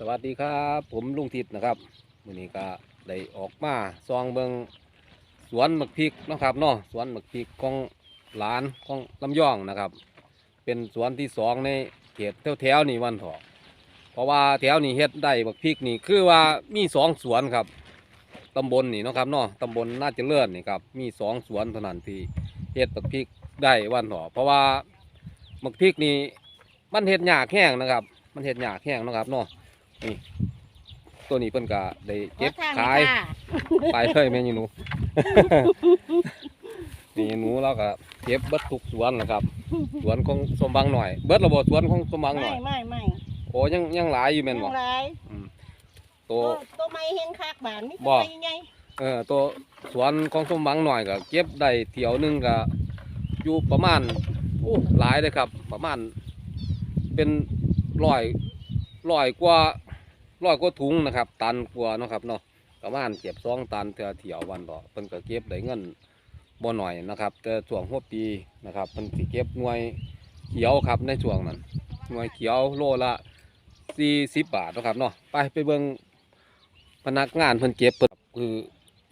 สวัสดีครับ ผมลุงทิศนะครับวันนี้ก็ได้ออกมาซองเบิงสวนหมักพริกนะครับเนาะสวนหมักพริกของหลานของลำย่องนะครับ เป็นสวนที่สองในเขตแถวๆนี่วันถอะเพราะว่าแถวนี้เฮ็ดได้หมักพริกนี่คือว่ามีสองสวนครับตำบลนี่นะครับเนาะตำบลน่าจะเลื่อนนี่ครับมีสองสวนเท่านั้นที่เฮ็ดหมักพริกได้วันถอะเพราะว่าหมักพริกนี่มันเฮ็ดยากแห้งนะครับ มันเฮ็ดหยาแห้งนะครับเนาะ นี่ตัวนี้เพิ่นก็ได้เก็บขอทงขายค่ะไปเลยแม่นหนู นี่หนูเราก็เก็บเบิดทุกสวนนะครับ สวนของสมบังหน่อย เบิดระบบสวนของสมบังหน่ไม่อย ไม่ไม่โอ้ยังยังหลายอยู่แม่นบ่ยังไรอืมตัตัววตัวไม้เฮงคักบานนี่บ่ตัวไม้ยังไงเออตัวสวนของสมบังหน่อยก็เก็บได้เที่ยวหนึงก็อยู่ประมาณโอ้หลายเลยครับ ประมาณเป็นร้อยร้อยกว่า ร้อยกว่าถุงนะครับ ตันกว่านะครับเนาะประมาณเก็บสองตันเทื่อเที่ยววันดอเพิ่นก็เก็บได้เงินบ่หน่อยนะครับ แต่ช่วงหัวปีนะครับเพิ่นสิเก็บหน่วยเขียวครับในช่วงนั้นหน่วยเขียวโลละ40บบาทนะครับเนาะไปไปเบิ่งพนักงานเพิ่นเก็บเพิ่นคือ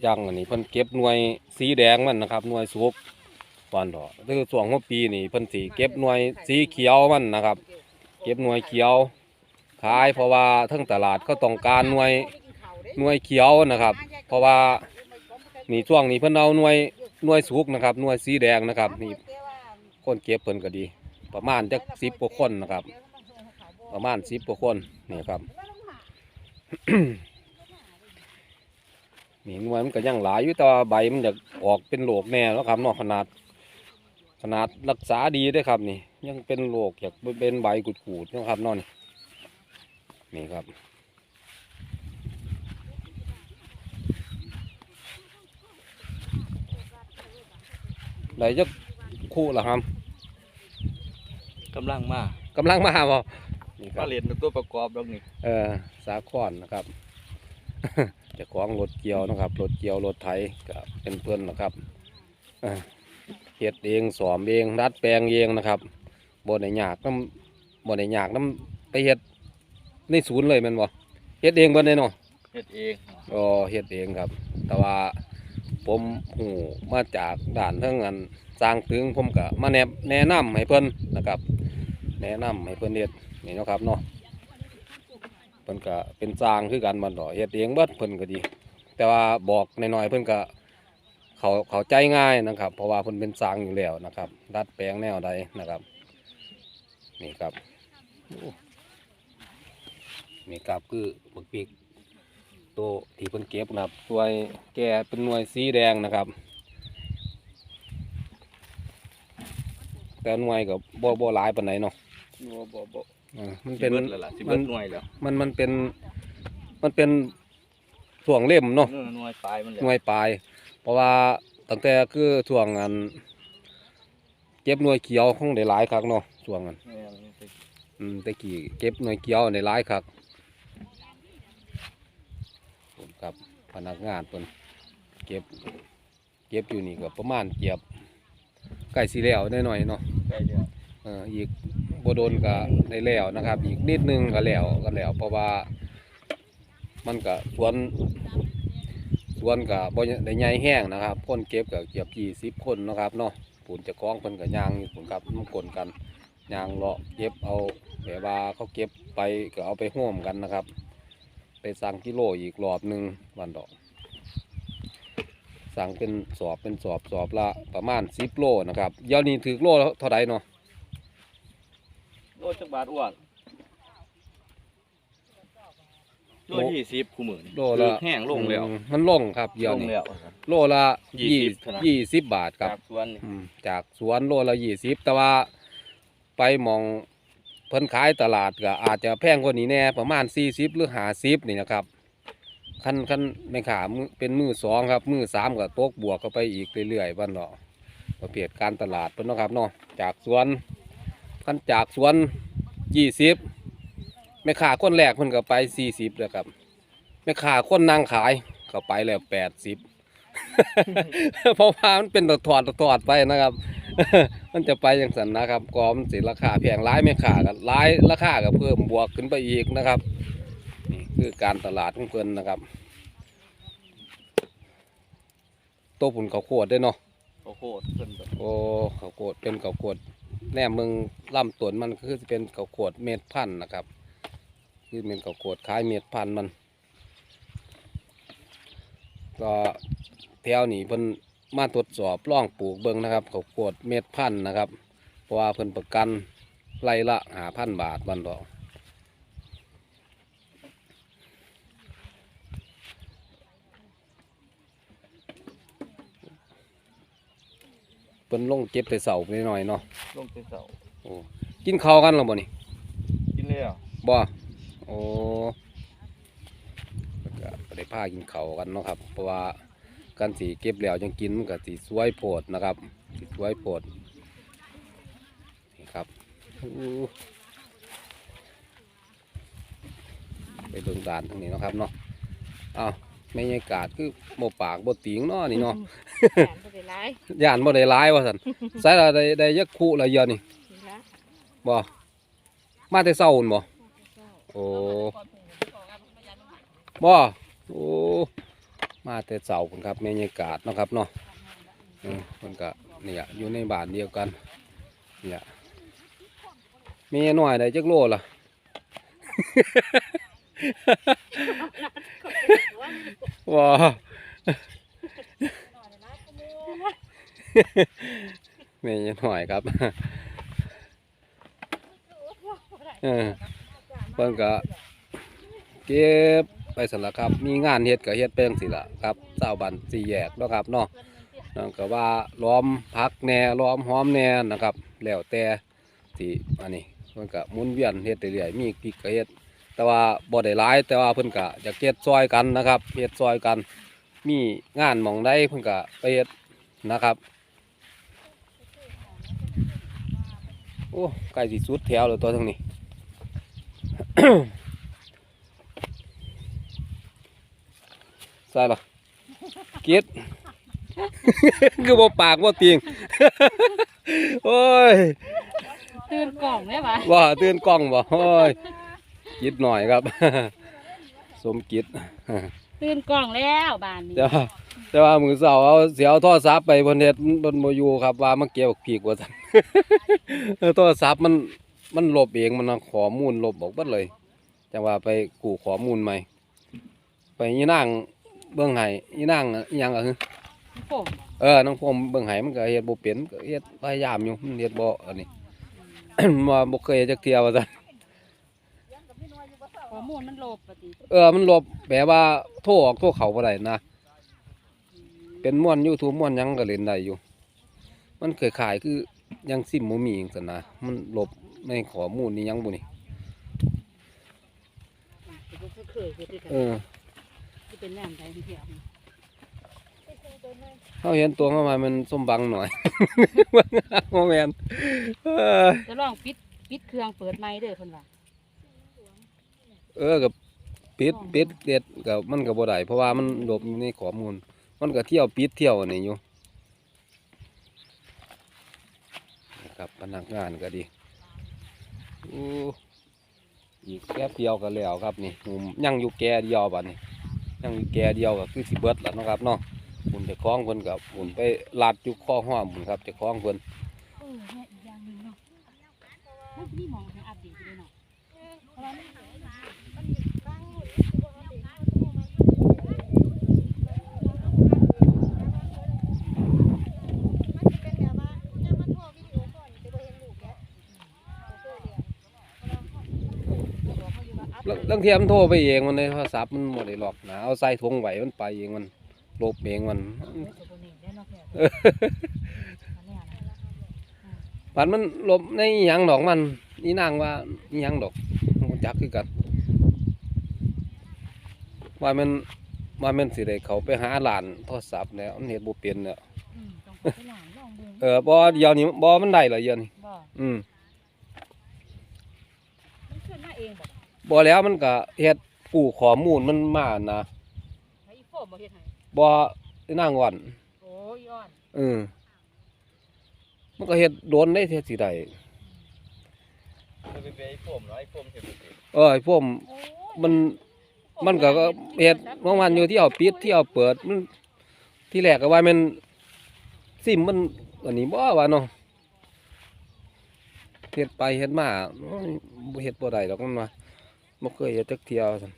ย่างอันนี้เพิ่นเก็บหน่วยสีแดงมันนะครับหน่วยสุกวันดอกคือช่วงหัวปีนี่เพิ่นสิเก็บหน่วยสีเขียวมันนะครับ เก็บหน่วยเขียว ขาย เพราะว่าทั้งตลาดเขาต้องการหน่วยหน่วยเขียวนะครับ เพราะว่านี่ช่วงนี้เพิ่นเอาหน่วยหน่วยสุกนะครับหน่วยสีแดงนะครับนี่คนเก็บเพิ่นก็ดี ประมาณจักสิบกว่าคนนะครับ ประมาณสิบกว่าคนนี่ครับนี่หน่วยมันก็ยังหลายอยู่แต่ว่าใบมันจะออกเป็นโรคแน่แล้วครับนาะขนาด ขนาดรักษาดีด้วยครับนี่ ยังเป็นโรคอยากเป็นใบกุดๆนะครับนาะนี่ นี่ครับ ได้จักคู่ละครับกำลังมากำลังมาบ่นี่คก็รับเรียนตัวประกอบตรงนี้เออสาคอนนะครับ เจะของรถเกี่ยวนะครับรถเกี่ยวรถไถก็เป็นเพื่อนนะครับเออเฮ็ดเองสอมเองดัดแปลงเองนะครับบ่ได้ยากน้ำบ่ได้ยากน้ำไปเฮ็ด ในศูนย์เลยแมันบ่เฮ็ดเองเบิดเลยเนาะเฮ็ดเองอ๋อเฮ็ดเองครับ แต่ว่าผมหูมาจากด่านเทั้งอันสร้างถึงผมก็มาแนะแนะนำให้เพิ่นนะครับ แนะนำให้เพิ่นเฮ็ดนี่เนาะครับเนาะเพิ่นก็เป็นสร้างคือกันบัดดอกเฮ็ดเองเบิดเพิ่นก็ดี แต่ว่าบอกหน่อยๆเพิ่นก็เขาเขาใจง่ายนะครับ เพราะว่าเพิ่นเป็นสร้างอยู่แล้วนะครับ ดัดแปลงแนวใดนะครับ นี่ครับโอ้ นี่ครับคือบักปีกตัวที่เพิ่นเก็บนะครับตัวแก่เป็นหน่วยสีแดงนะครับ แต่หน่วยกับบ่บ่หลายปานไหนเนาะบ่บ่บ่อ่ามันเป็เป็นนแล้วล่ะสิมัเบินดหน่วยแล้วมันมันเป็น มันเป็นช่วงเล่มเนาะเออหน่วยปลายมันแหละหน่วยปลาย เพราะว่าตั้งแต่คือช่วงอันเก็บหน่วยเขียวของได้หลายครั้งเนาะช่วงนั้นแม่นสิอืมแตะกี้เก็บหน่วยเขียวได้หลายครั้ง ผมกับ พนักงานเพิ่นเก็บ เก็บอยู่นี่ก็ประมาณเก็บใกล้สิแล้วได้หน่อยๆเนาะใกล้แล้วเอออีกบโดนก็ได้แล้วนะครับ อีกนิดนึงก็แล้วก็แล้ว เพราะว่า มันก็สวนสวนก็บ่ได้ใหญ่แห้งนะครับคนเก็บก็เกือบยี่สิบคนนะครับเนาะปูนจะคล้องเพิ่นก็ย่างอยู่ปูนครับมันกลนกันย่างเลาะเก็บเอาแบบว่าเขาเก็บไปก็เอาไปห่วมกันนะครับ ไปสั่งกิโลอีกรอบหนึ่งวันดอก สั่งเป็นสอบเป็นสอบสอบละประมาณสิบโลนะครับเดี๋ยวนี้ถือโลละเท่าไรเนาะโลจักบาทอ้วนโลยี่สิบคู่มือนี่โลละคือแห้งลงแล้วอืมมันลงครับเดี๋ยวลงนี้แล้วโลละยี่ยี่สิบเท่านั้นยี่สิบบาทครับจากสวนนี่อืมจากสวนโลละยี่สิบแต่ว่าไปหมอง เพิ่นขายตลาดก็อาจจะแพงกว่านี้แน่ประมาณสี่สิบหรือห้าสิบนี่นะครับคันคันไม่ขามือเป็นมือสองครับ มือสามก็ตกบวกเข้าไปอีกเรื่อยๆวันเนาะประเภทการตลาดเพิ่นเนาะครับเนาะจากสวนคันจากสวนยี่สิบแม่ขาคนแรกเพิ่นก็ไปสี่สิบแล้วครับแม่ขาคนนางขายก็ไปแล้วแปดสิบเพราะว่ามันเป็นตถอดถอดไปนะครับ มันจะไปอย่างสันนะครับกอมนสิราคาแพงร้ายไม่ขากันร้ายราคาก็เพิ่มบวกขึ้นไปอีกนะครับคือการตลาดของเพิ่นนะครับโตัวผุนเขาวโคดได้เนาะโอ้โหเพิ่นแบบโอ้เขาวโคดเป็นเขาวโคดแนมเมืองลำต้นมันคือสิเป็นเขาวโคดเม็ดพันธุ์นะครับคือเป็นเขาวโคดคล้ายเม็ดพันธุ์มัน ก็แถวนี้เพิ่น มาตรวจสอบร่องปลูกเบิ่งนะครับเขาวโคดเม็ดพันธุ์นะครับ เพราะว่าเพิ่นประกันไร่ละหาพันบาทบันดอกเพิ่นลงเก็บแต่เสาไปหน่อยเนาะลงเป็นเสาโอ้กินข้าวกันแล้วบ่นี่กินเลยอะบ่โอ้ก็บ่ได้พากินข้าวกันเนาะครับ เพราะว่า กันสิเก็บแล้วจังกินมันก็สิสวยโพดนะครับสิสวยโพดนี่ครับไปเบิ่งด่านทางนี้นะครับเนาะอ้าวบรรยากาศคือบ่ปากบ่ติงเนาะนี่เนาะหลายย่านบ่ได้หลายว่าสันใส่ละได้ได้ยักคู่ละเยอะนี่บ่มาแต่เช้าพุ่นบ่โอ้บ่โอ้ มาแต่เช้าพุ่นครับบรรยากาศนะครับเนาะเออเพิ่นก็เนี่ยอยู่ในบ้านเดียวกันเนี่ยมีหน้อยได้จักโลล่ะว้าแม่ยังหน่อยครับเออเพิ่นก็เก็บ ไปสละครับ มีงานเฮ็ดก็เฮ็ดเป็นสิละครับเจ้าบันสี่แยกนะครับเนาะนั่นก็ว่าล้อมพักแน่ล้อมหอมแน่นะครับ แล้วแต่ที่อันนี้เพิ่นก็หมุนเวียนเฮ็ดเรื่อยๆมีพริกก็เฮ็ด แต่ว่าบ่ได้หลาย แต่ว่าเพิ่นก็อยากเฮ็ดซอยกันนะครับเฮ็ดซอยกัน มีงานหม่องใดเพิ่นก็ไปเฮ็ดนะครับโอ้ใกล้สิสุดแถวแล้วตัวทั้งนี้ ใส่ละเกียดคือบ่ปากบ่ติงโอ้ยตื่นกล่องได้ปะว่าตื่นกล้องบ่โอ้ยกิดหน่อยครับ สมกิดตื่นกล่องแล้วบ้านนี้แต่ว่าแต่ว่ามือเสาเอาเสียเอาโทรศัพท์ไปบนเฮ็ดบนโมยูครับว่ามาเกี่ยวกับผีกว่าซั่นเออโทรศัพท์มันมันลบเองมันเอาข้อมูลลบออกเบิดเลยจังว่าไปกู้ข้อมูลใหม่ไปยี่นาง เบิ่งให้ยี่นางน่ะอิหยังก็คือผมเออน้องผมเบิ่งให้มันก็เฮ็ดบ่เป็นก็เฮ็ดพยายามอยู่มันเฮ็ดบ่อันนี้ว่าบ่เคยเฮ็ดจักเที่ยว่าซั่นข้อมูลมันลบปฏิเออมันลบแบบว่าโทรออกโทรเข้าบ่ได้นะเป็นม่วน YouTube ม่วนหยังก็เล่นได้อยู่ มันเคยขายคือยังซิมบ่มีจังซั่นนะมันลบในข้อมูลนี่ยังบ่นี่เคยเคยเคยเออที่ เป็นแนวใดเที่ยวเฮาเห็นตัวเข้ามามันสมบังหน่อยบ่แม่นเออจะลองปิดปิดเครื่องเปิดไม้เด้อเพิ่นว่าเออก็ปิดปิดเด็ดก็มันก็บ่ได้เพราะว่ามันลบอยู่ในข้อมูล มันก็เที่ยวปิดเที่ยวอันนี้อยู่นะครับพนักงานก็ดีอู้อีกแค่เดียวก็แล้วครับนี่หนุ่มยังอยู่แก่เดียวบัดนี้ ยังอยู่แก่เดียวก็คือสิเบิดแล้วเนาะครับเนาะหุ่นเจะคล้าของเพิ่นกับหุ่นไปลาดอยู่ข้อห้อมหุ่นครับเจะคล้าของเพิ่นเออเนี่ยอีกอย่างหนึงเนาะมันมีหมองให้อัปเดตด้วยเนาะแล้ว ลางเทียมนโทรไปเองมันในโทรศัพท์มันบ่ได้หลอกนะเอาใส่ถุงไว้มันไปเองมันลบเองมันปันมันหลบในอิหยังดอกมัน นี่นางว่าอิหยังดอกมันจักคือกันว่ามันว่ามันสิได้เขาไปหาหลานโทรศัพท์แล้วมันเฮ็ดบ่เป็นเนี่ยอืมต้องไปหลานลองเบิ่งเออบ่เดี๋ยวนี้บ่มันได้ละเดี๋ยวนี้บ่อืม มันขึ้นมาเอง บ่บ่แล้วมันก็เฮ็ดกู้ข้อมูลมันมานะให้อีโฟมบ่เฮ็ดให้บ่ได้นางว่อนโอ้ยย้อนเออมันก็เฮ็ดโดนได้เฮ็ดสิได้จะไปไปไอ้โฟมเนาะไอ้โฟมเห็นบ่เป็นเออไอ้พวกโอ้ยมัน มันก็ก็เฮ็ดของมันอยู่ที่เอาปิดที่เอาเปิดมันที่แรกก็ว่ามันซิมมันอันนี้บ่ว่าเนาะเฮ็ดไปเฮ็ดมาโอ้ยบ่เฮ็ดบ่ได้ดอกมันว่า บ่เคยเฮ็ดจักเที่ยวซั่น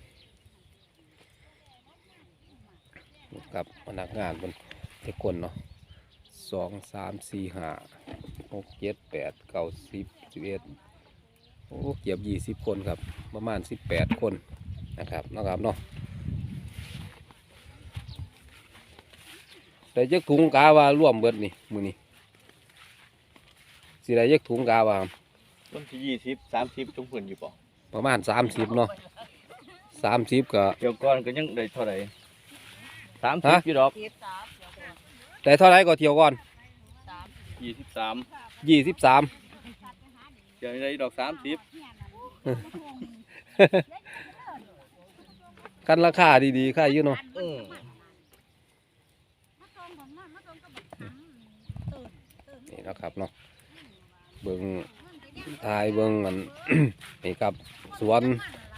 กับพนักงานเพิ่นทุกคนเนาะสองสามสี่ห้าหกเจ็ดแปดเก้าสิบสิบเอ็ดโอ้เกือบยี่สิบคนครับ ประมาณสิบแปดคนนะครับนาะครับเนาะแต่ยักถุงกาว่าร่วมเบิดนี่มือนี่สิได้ยักถุงกาว่าต้นที่ยี่สิบสามสิบจุงเพิ่นอยู่ป่ะ ประมาณสามสิบเนาะสามสิบก็ เดี๋ยวก่อนก็ยังได้เท่าไหร่สามสิบฮะ อยู่ดอกแต่เท่าไรก็เที่ยวก่อนยี่สิบสามยี่สิบสาม เดี๋ยวได้ดอกสามสิบกันราคาดีๆค่าอยู่เนาะอืมนี่นะครับเนาะเบิ่ง ทายเบิ่งอัน นี่ครับสวน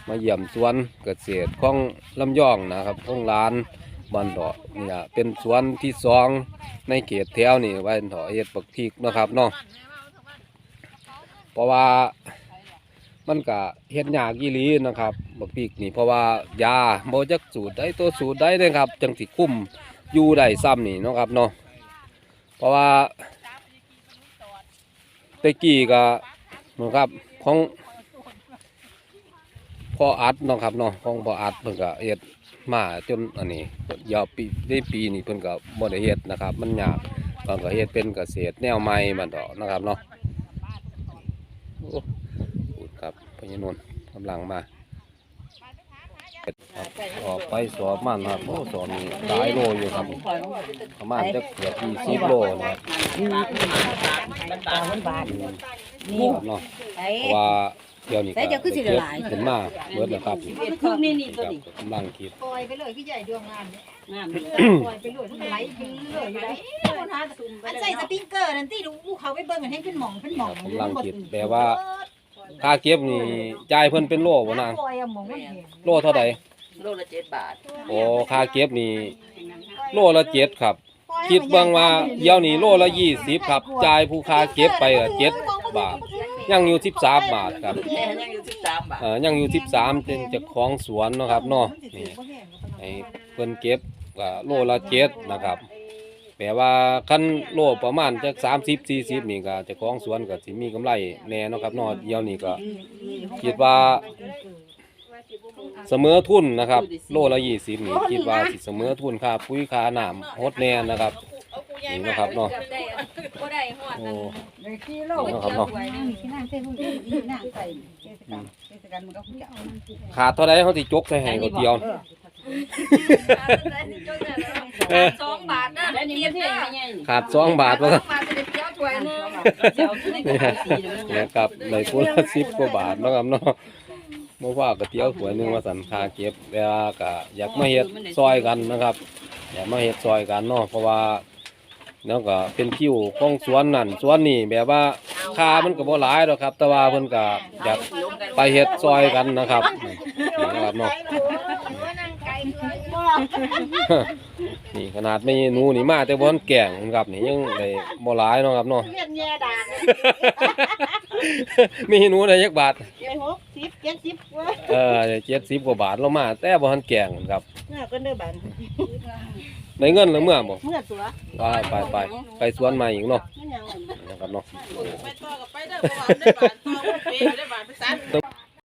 มาเยี่ยมสวนเกษตรของลำยองนะครับของร้านบันดอกนี่ล่ะเป็นสวนที่สองในเขตแถวนี่ไว้ถอเฮ็ดปักพริกนะครับเนาะเพราะว่ามันก็เฮ็ดยากอีหลีนะครับบักพริกนี่เพราะว่ายาบ่จักสูตรได้ตัวสูตรได้เด้ครับจังสิคุ้มอยู่ได้ซ้ำนี่นะครับเนาะเพราะว่าตะกี้ก็ นะครับ ของพออัดเนาะครับเนาะของพออัดเพิ่นก็เฮ็ดมาจนอันนี้ยาวปีได้ปีนี้เพิ่นก็บ่ได้เฮ็ดนะครับ มันยากเพิ่นก็เฮ็ดเป็นเกษตรแนวใหม่บัดดอกนะครับเนาะโอ้ครับพญานนท์กำลังมา ออกไปสอบมันครับสอบนี่หลายโลอยู่ครับประมาณจะเกือบ20โลนะครับตามันบาดนี่ครับเนาะไอ้เพราะว่าเดี๋ยวนี้ใส่เดี๋ยวคือสิลายเห็นมาเบิดแล้วครับคือนี่นี่ตัวนี้กำลังคิดปล่อยไปเลยพี่ใหญ่ดวงงานงามปล่อยไปเลยมันไหลไปเรื่อยอยู่ไหนอันใส่สปริงเกอร์นั่นที่ดูเขาไปเบิ่งกันให้ขึ้นหม่องขึ้นหม่องกำลังคิดแปลว่า ค่าเก็บนี่จ่ายเพิ่นเป็นโลบ่นางปล่อยอะหม่องมันเห็นโลเท่าใดโลละเจ็ดบาทโอ้ค่าเก็บนี่โลละเจ็ดครับ คิดเบิ่งว่าเดี๋ยวนี้โลละยี่สิบครับจ่ายผู้ค่าเก็บไปละเจ็ดบาท ยังอยู่สิบสามบาทครับแม่ยังอยู่สิบสามบาทเอ่อยังอยู่สิบสามเป็นเจ้าของสวนเนาะครับเนาะนี่ให้เพิ่นเก็บก็โลละเจ็ดนะครับ แปลว่าคันโลประมาณจากสามสิบสี่สิบนี่ก็เจ้าของสวนก็สิมีกำไรแน่เนาะครับเนาะเดี๋ยวนี้ก็คิดว่า เสมอทุนนะครับ โลละยี่สิบนี่คิดว่าสิเสมอทุนค่าปุ๋ยค่าน้ำฮดแน่นะครับ นี่นะครับเนาะโอ้ เลยกิโลนี่นะครับเนาะนี่ที่นั่งเส้นพวกนี้นี่นั่งใส่เทศกาลเทศกาลมันก็คงจะเอาขาดเท่าไรเขาสิจกใส่ให้ก็เดียว เออ สองบาทนะแล้วนี่มันที่ไหนไงขาดสองบาทว่าสองบาทจะได้เที่ยวถ้วยหนึงเจ้าที่ไหนก็สีเดี๋ยวมันนะครับในคนละสิบกว่าบาทเนาะครับเนาะเมื่อว่ากระเตียวสวยหนึงว่าสันคาเก็บแต่ว่าก็อยากมาเฮ็ดซอยกันนะครับ อยากมาเฮ็ดซอยกันเนาะเพราะว่าแล้วก็เป็นคิวของสวนนั่นสวนนี่แบบว่าค่ามันก็บ่หลายหรอกครับ แต่ว่าเพิ่นก็อยากไปเฮ็ดซอยกันนะครับนี่นะครับเนาะ นี่ขนาดไม่หนูนี่มาแต่บ่ทันแก่งครับนี่ยังได้บ่หลายเนาะครับเนาะเรียนแย่ด่างมีหนูได้จักบาทเจ็ดหกสิบเจ็ดสิบเว้ยเออเจ็ดสิบกว่าบาทเรามา แต่บ่ทันแก่งครับเมื่อก็เด้อบันได้เงินแล้วเมื่อบ่เมื่อตัวว่าไปไปไปสวนใหม่อีกเนาะมันยังนะครับเนาะไปต่อกับไปได้อบ่หวานได้บาทต่อบ่เปย์ได้บาทไปซัน